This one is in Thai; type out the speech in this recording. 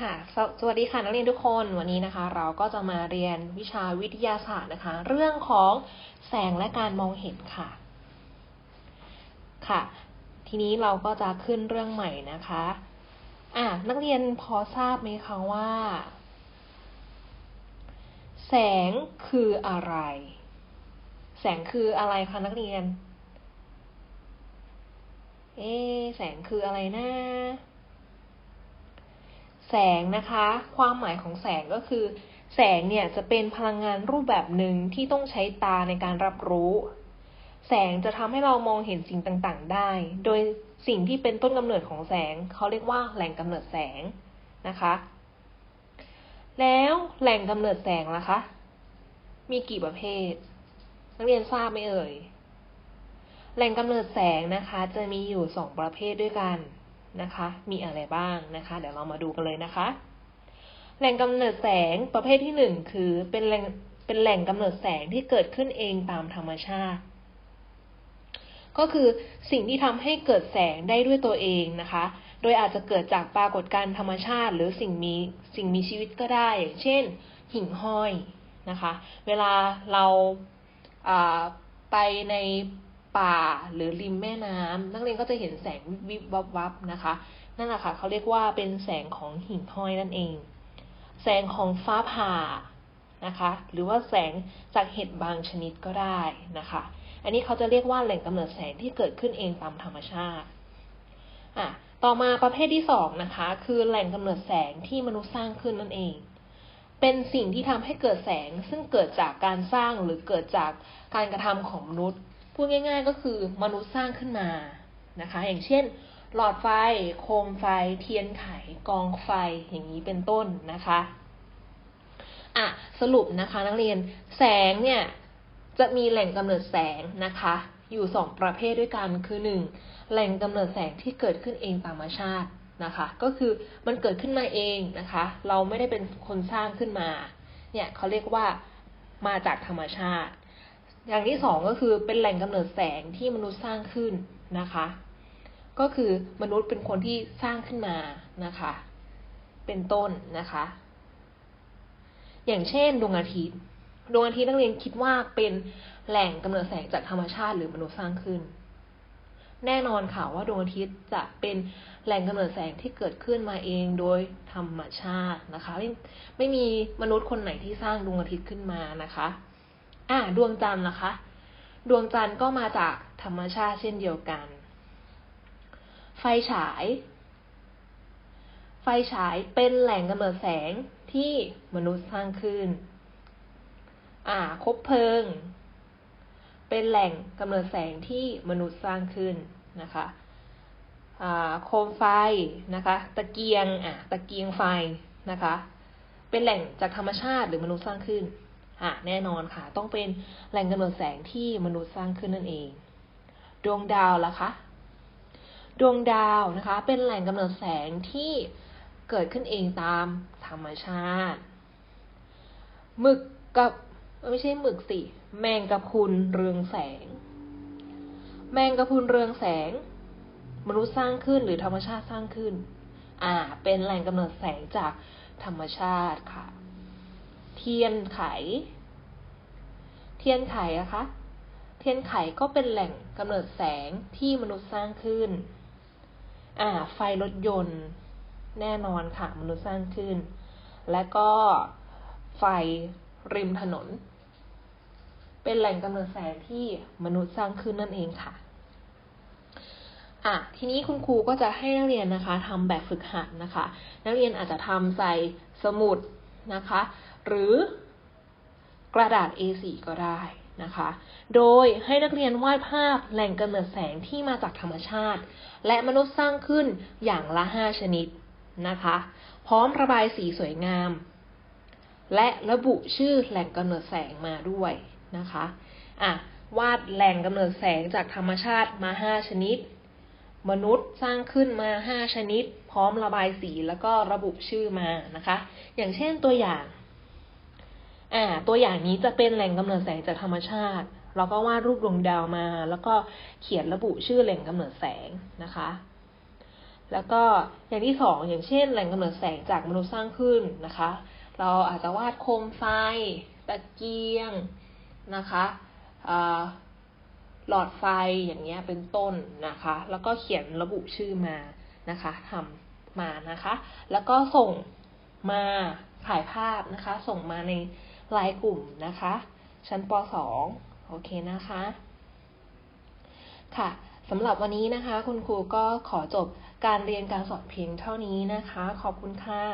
ค่ะสสวัสดีค่ะนักเรียนทุกคนวันนี้นะคะ เราก็จะมาเรียนวิชาวิทยาศาสตร์นะคะ เรื่องของแสงและการมองเห็นค่ะ ค่ะ ทีนี้เราก็จะขึ้นเรื่องใหม่นะคะอะนักเรียนพอทราบไหมคะว่า แสงคืออะไร แสงคืออะไรคะนักเรียน เอ๊แสงคืออะไรนะ แสงนะคะ ความหมายของแสงก็คือ แสงเนี่ยจะเป็นพลังงานรูปแบบหนึ่งที่ต้องใช้ตาในการรับรู้ แสงจะทำให้เรามองเห็นสิ่งต่างๆ ได้ โดยสิ่งที่เป็นต้นกำเนิดของแสงเขาเรียกว่าแหล่งกำเนิดแสงนะคะ แล้วแหล่งกำเนิดแสงล่ะคะ มีกี่ประเภท นักเรียนทราบไหมเอ่ย แหล่งกำเนิดแสงนะคะ จะมีอยู่สองประเภทด้วยกัน นะคะ มีอะไรบ้างนะคะ เดี๋ยวเรามาดูกันเลยนะคะ แหล่งกำเนิดแสงประเภทที่หนึ่งคือเป็นแหล่งเป็นแหล่งกำเนิดแสงที่เกิดขึ้นเองตามธรรมชาติ ก็คือสิ่งที่ทำให้เกิดแสงได้ด้วยตัวเองนะคะ โดยอาจจะเกิดจากปรากฏการณ์ธรรมชาติ หรือสิ่งมีสิ่งมีชีวิตก็ได้ อย่างเช่น หิ่งห้อยนะคะ เวลาเราไปใน ป่าหรือริมแม่น้ำนักเรียนก็จะเห็นแสงวิบวับวับนะคะ นั่นแหละค่ะเขาเรียกว่าเป็นแสงของหิ่งห้อยนั่นเอง แสงของฟ้าผ่านะคะ หรือว่าแสงจากเห็ดบางชนิดก็ได้นะคะ อันนี้เขาจะเรียกว่าแหล่งกำเนิดแสงที่เกิดขึ้นเองตามธรรมชาติอะต่อมาประเภทที่สองนะคะ คือแหล่งกำเนิดแสงที่มนุษย์สร้างขึ้นนั่นเองเป็นสิ่งที่ทำให้เกิดแสงซึ่งเกิดจากการสร้างหรือเกิดจากการกระทำของมนุษย์ พูดง่าย ๆ ก็คือมนุษย์สร้างขึ้นมานะคะ อย่างเช่น หลอดไฟ โคมไฟ เทียนไข กองไฟอย่างนี้เป็นต้นนะคะอะสรุปนะคะนักเรียนแสงเนี่ยจะมีแหล่งกำเนิดแสงนะคะ อยู่สองประเภทด้วยกันคือหนึ่งแหล่งกำเนิดแสงที่เกิดขึ้นเองตามธรรมชาตินะคะ ก็คือมันเกิดขึ้นมาเองนะคะ เราไม่ได้เป็นคนสร้างขึ้นมาเนี่ยเขาเรียกว่ามาจากธรรมชาติ อย่างที่สองก็คือเป็นแหล่งกำเนิดแสงที่มนุษย์สร้างขึ้นนะคะ ก็คือมนุษย์เป็นคนที่สร้างขึ้นมานะคะ เป็นต้นนะคะ อย่างเช่นดวงอาทิตย์ดวงอาทิตย์นักเรียนคิดว่าเป็นแหล่งกำเนิดแสงจากธรรมชาติหรือมนุษย์สร้างขึ้น แน่นอนค่ะว่าดวงอาทิตย์จะเป็นแหล่งกำเนิดแสงที่เกิดขึ้นมาเองโดยธรรมชาตินะคะไม่ไม่มีมนุษย์คนไหนที่สร้างดวงอาทิตย์ขึ้นมานะคะ อ่าดวงจันทร์นะคะ ดวงจันทร์ก็มาจากธรรมชาติเช่นเดียวกัน ไฟฉาย ไฟฉายเป็นแหล่งกำเนิดแสงที่มนุษย์สร้างขึ้น อ่าคบเพลิง เป็นแหล่งกำเนิดแสงที่มนุษย์สร้างขึ้นนะคะอ่าโคมไฟนะคะ ตะเกียงอ่าตะเกียงไฟนะคะ เป็นแหล่งจากธรรมชาติหรือมนุษย์สร้างขึ้น อะแน่นอนค่ะ ต้องเป็นแหล่งกำเนิดแสงที่มนุษย์สร้างขึ้นนั่นเอง ดวงดาวล่ะคะ ดวงดาวนะคะ เป็นแหล่งกำเนิดแสงที่เกิดขึ้นเองตามธรรมชาติหมึกกับไม่ใช่หมึกสิ แมงกะพรุนเรืองแสง แมงกะพรุนเรืองแสง มนุษย์สร้างขึ้นหรือธรรมชาติสร้างขึ้น อ่า เป็นแหล่งกำเนิดแสงจากธรรมชาติค่ะ ทียนไข เทียนไขอะคะ เทียนไขก็เป็นแหล่งกำเนิดแสงที่มนุษย์สร้างขึ้น อ่า ไฟรถยนต์แน่นอนค่ะ มนุษย์สร้างขึ้น และก็ไฟริมถนน เป็นแหล่งกำเนิดแสงที่มนุษย์สร้างขึ้นนั่นเองค่ะอะทีนี้คุณครูก็จะให้นักเรียนนะคะทำแบบฝึกหัดนะคะ นักเรียนอาจจะทำใส่สมุดนะคะ หรือกระดาษ A4 ก็ได้นะคะ โดยให้นักเรียนวาดภาพแหล่งกำเนิดแสงที่มาจากธรรมชาติ และมนุษย์สร้างขึ้นอย่างละ 5 ชนิดนะคะ พร้อมระบายสีสวยงาม และระบุชื่อแหล่งกำเนิดแสงมาด้วยนะคะอะวาดแหล่งกำเนิดแสงจากธรรมชาติมา 5 ชนิด มนุษย์สร้างขึ้นมา 5 ชนิด พร้อมระบายสีแล้วก็ระบุชื่อมานะคะ อย่างเช่นตัวอย่าง อ่า ตัวอย่างนี้จะเป็นแหล่งกำเนิดแสงจากธรรมชาติเราก็วาดรูปดวงดาวมา แล้วก็เขียนระบุชื่อแหล่งกำเนิดแสงนะคะ แล้วก็อย่างที่สองอย่างเช่น แหล่งกำเนิดแสงจากมนุษย์สร้างขึ้นนะคะ เราอาจจะวาดโคมไฟตะเกียงนะคะหลอดไฟอย่างเงี้ยเป็นต้นนะคะ แล้วก็เขียนระบุชื่อมานะคะทำมานะคะ แล้วก็ส่งมาถ่ายภาพนะคะ ส่งมาใน ไลน์กลุ่มนะคะ ชั้นป .2 โอเคนะคะ ค่ะสำหรับวันนี้นะคะ คุณครูก็ขอจบการเรียนการสอนเพียงเท่านี้นะคะ ขอบคุณค่ะ